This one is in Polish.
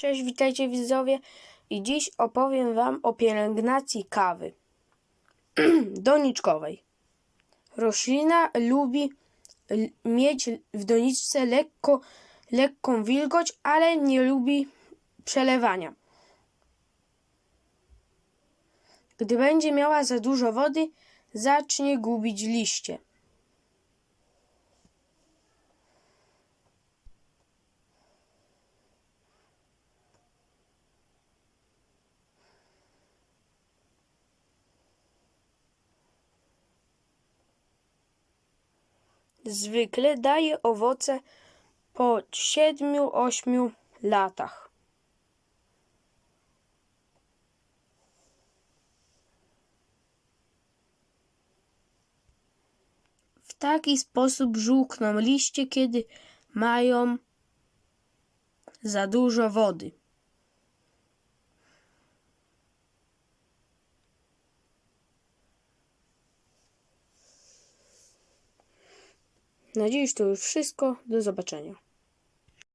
Cześć, witajcie widzowie i dziś opowiem Wam o pielęgnacji kawy doniczkowej. Roślina lubi mieć w doniczce lekko, lekką wilgoć, ale nie lubi przelewania. Gdy będzie miała za dużo wody, zacznie gubić liście. Zwykle daje owoce po 7-8 latach. W taki sposób żółkną liście, kiedy mają za dużo wody. Na dziś to już wszystko. Do zobaczenia.